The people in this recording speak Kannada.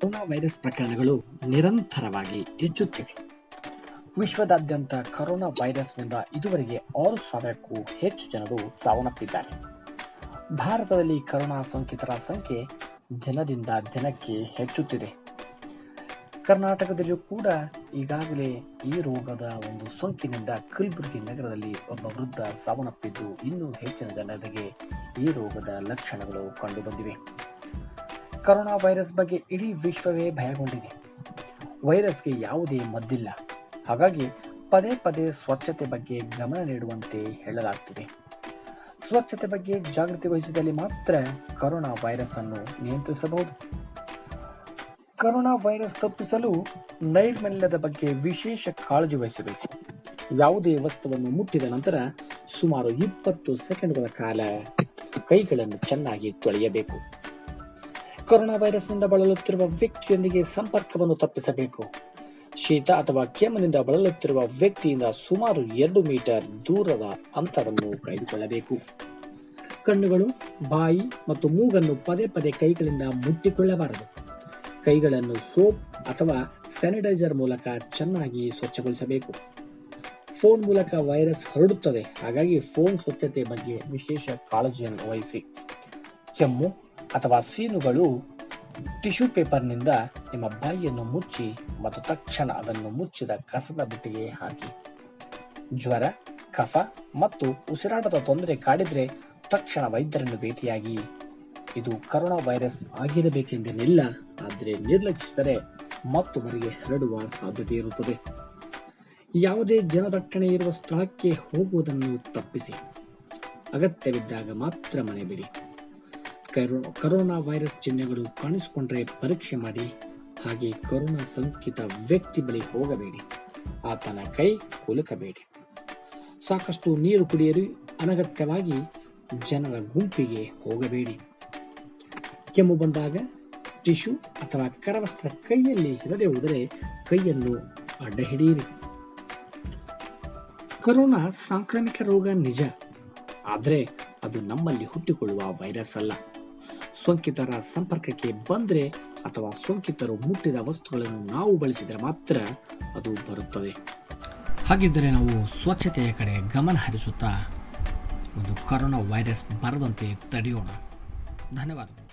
ಕೊರೋನಾ ವೈರಸ್ ಪ್ರಕರಣಗಳು ನಿರಂತರವಾಗಿ ಹೆಚ್ಚುತ್ತಿವೆ. ವಿಶ್ವದಾದ್ಯಂತ ಕೊರೋನಾ ವೈರಸ್ನಿಂದ ಇದುವರೆಗೆ ಆರು ಸಾವಿರಕ್ಕೂ ಹೆಚ್ಚು ಜನರು ಸಾವನ್ನಪ್ಪಿದ್ದಾರೆ. ಭಾರತದಲ್ಲಿ ಕೊರೋನಾ ಸೋಂಕಿತರ ಸಂಖ್ಯೆ ದಿನದಿಂದ ದಿನಕ್ಕೆ ಹೆಚ್ಚುತ್ತಿದೆ. ಕರ್ನಾಟಕದಲ್ಲಿಯೂ ಕೂಡ ಈಗಾಗಲೇ ಈ ರೋಗದ ಒಂದು ಸೋಂಕಿನಿಂದ ಕಲಬುರಗಿ ನಗರದಲ್ಲಿ ಒಬ್ಬ ವೃದ್ಧ ಸಾವನ್ನಪ್ಪಿದ್ದು ಇನ್ನೂ ಹೆಚ್ಚಿನ ಜನರಿಗೆ ಈ ರೋಗದ ಲಕ್ಷಣಗಳು ಕಂಡುಬಂದಿವೆ. ಕೊರೋನಾ ವೈರಸ್ ಬಗ್ಗೆ ಇಡೀ ವಿಶ್ವವೇ ಭಯಗೊಂಡಿದೆ. ವೈರಸ್ಗೆ ಯಾವುದೇ ಮದ್ದಿಲ್ಲ. ಹಾಗಾಗಿ ಪದೇ ಪದೇ ಸ್ವಚ್ಛತೆ ಬಗ್ಗೆ ಗಮನ ನೀಡುವಂತೆ ಹೇಳಲಾಗ್ತಿದೆ. ಸ್ವಚ್ಛತೆ ಬಗ್ಗೆ ಜಾಗೃತಿ ವಹಿಸಿದಲ್ಲಿ ಮಾತ್ರ ಕರೋನಾ ವೈರಸ್ ಅನ್ನು ನಿಯಂತ್ರಿಸಬಹುದು. ಕರೋನಾ ವೈರಸ್ ತಪ್ಪಿಸಲು ನೈರ್ಮಲ್ಯದ ಬಗ್ಗೆ ವಿಶೇಷ ಕಾಳಜಿ ವಹಿಸಬೇಕು. ಯಾವುದೇ ವಸ್ತುವನ್ನು ಮುಟ್ಟಿದ ನಂತರ ಸುಮಾರು ಇಪ್ಪತ್ತು ಸೆಕೆಂಡ್ಗಳ ಕಾಲ ಕೈಗಳನ್ನು ಚೆನ್ನಾಗಿ ತೊಳೆಯಬೇಕು. ಕೊರೋನಾ ವೈರಸ್ನಿಂದ ಬಳಲುತ್ತಿರುವ ವ್ಯಕ್ತಿಯೊಂದಿಗೆ ಸಂಪರ್ಕವನ್ನು ತಪ್ಪಿಸಬೇಕು. ಶೀತ ಅಥವಾ ಕೆಮ್ಮಿನಿಂದ ಬಳಲುತ್ತಿರುವ ವ್ಯಕ್ತಿಯಿಂದ ಸುಮಾರು ಎರಡು ಮೀಟರ್ ದೂರದ ಅಂತರವನ್ನು ಕಾಯ್ದುಕೊಳ್ಳಬೇಕು. ಕಣ್ಣುಗಳು, ಬಾಯಿ ಮತ್ತು ಮೂಗನ್ನು ಪದೇ ಪದೇ ಕೈಗಳಿಂದ ಮುಟ್ಟಿಕೊಳ್ಳಬಾರದು. ಕೈಗಳನ್ನು ಸೋಪ್ ಅಥವಾ ಸ್ಯಾನಿಟೈಸರ್ ಮೂಲಕ ಚೆನ್ನಾಗಿ ಸ್ವಚ್ಛಗೊಳಿಸಬೇಕು. ಫೋನ್ ಮೂಲಕ ವೈರಸ್ ಹರಡುತ್ತದೆ. ಹಾಗಾಗಿ ಫೋನ್ ಸ್ವಚ್ಛತೆ ಬಗ್ಗೆ ವಿಶೇಷ ಕಾಳಜಿಯನ್ನು ವಹಿಸಿ. ಕೆಮ್ಮು ಅಥವಾ ಸೀನುಗಳು ಟಿಶ್ಯೂ ಪೇಪರ್ನಿಂದ ನಿಮ್ಮ ಬಾಯಿಯನ್ನು ಮುಚ್ಚಿ ಮತ್ತು ತಕ್ಷಣ ಅದನ್ನು ಮುಚ್ಚಿದ ಕಸದ ಬುಟ್ಟಿಗೆ ಹಾಕಿ. ಜ್ವರ, ಕಫ ಮತ್ತು ಉಸಿರಾಟದ ತೊಂದರೆ ಕಾಡಿದ್ರೆ ತಕ್ಷಣ ವೈದ್ಯರನ್ನು ಭೇಟಿಯಾಗಿ. ಇದು ಕರೋನಾ ವೈರಸ್ ಆಗಿರಬೇಕೆಂದೇನಿಲ್ಲ ಆದರೆ ನಿರ್ಲಕ್ಷಿಸಿದರೆ ಮತ್ತೊಬ್ಬರಿಗೆ ಹರಡುವ ಸಾಧ್ಯತೆ ಇರುತ್ತದೆ. ಯಾವುದೇ ಜನದಟ್ಟಣೆ ಇರುವ ಸ್ಥಳಕ್ಕೆ ಹೋಗುವುದನ್ನು ತಪ್ಪಿಸಿ. ಅಗತ್ಯವಿದ್ದಾಗ ಮಾತ್ರ ಮನೆ ಬಿಡಿ. ಕರೋನಾ ವೈರಸ್ ಚಿಹ್ನೆಗಳು ಕಾಣಿಸಿಕೊಂಡ್ರೆ ಪರೀಕ್ಷೆ ಮಾಡಿ, ಹಾಗೆ ಕೊರೋನಾ ಸಂಕಿತ ವ್ಯಕ್ತಿ ಬಳಿ ಹೋಗಬೇಡಿ. ಆತನ ಕೈ ಕುಲುಕಬೇಡಿ. ಸಾಕಷ್ಟು ನೀರು ಕುಡಿಯಲು ಅನಗತ್ಯವಾಗಿ ಜನರ ಗುಂಪಿಗೆ ಹೋಗಬೇಡಿ. ಕೆಮ್ಮು ಬಂದಾಗ ಟಿಶ್ಯೂ ಅಥವಾ ಕರವಸ್ತ್ರ ಕೈಯಲ್ಲಿ ಇರದೆ ಹೋದರೆ ಕೈಯನ್ನು ಅಡ್ಡ ಹಿಡಿಯಿರಿ ಕೊರೋನಾ ಸಾಂಕ್ರಾಮಿಕ ರೋಗ ನಿಜ, ಆದರೆ ಅದು ನಮ್ಮಲ್ಲಿ ಹುಟ್ಟಿಕೊಳ್ಳುವ ವೈರಸ್ ಅಲ್ಲ. ಸೋಂಕಿತರ ಸಂಪರ್ಕಕ್ಕೆ ಬಂದರೆ ಅಥವಾ ಸೋಂಕಿತರು ಮುಟ್ಟಿದ ವಸ್ತುಗಳನ್ನು ನಾವು ಬಳಸಿದರೆ ಮಾತ್ರ ಅದು ಬರುತ್ತದೆ. ಹಾಗಿದ್ದರೆ ನಾವು ಸ್ವಚ್ಛತೆಯ ಕಡೆ ಗಮನ ಹರಿಸುತ್ತಾ ಒಂದು ಕೊರೋನಾ ವೈರಸ್ ಬರದಂತೆ ತಡೆಯೋಣ. ಧನ್ಯವಾದಗಳು.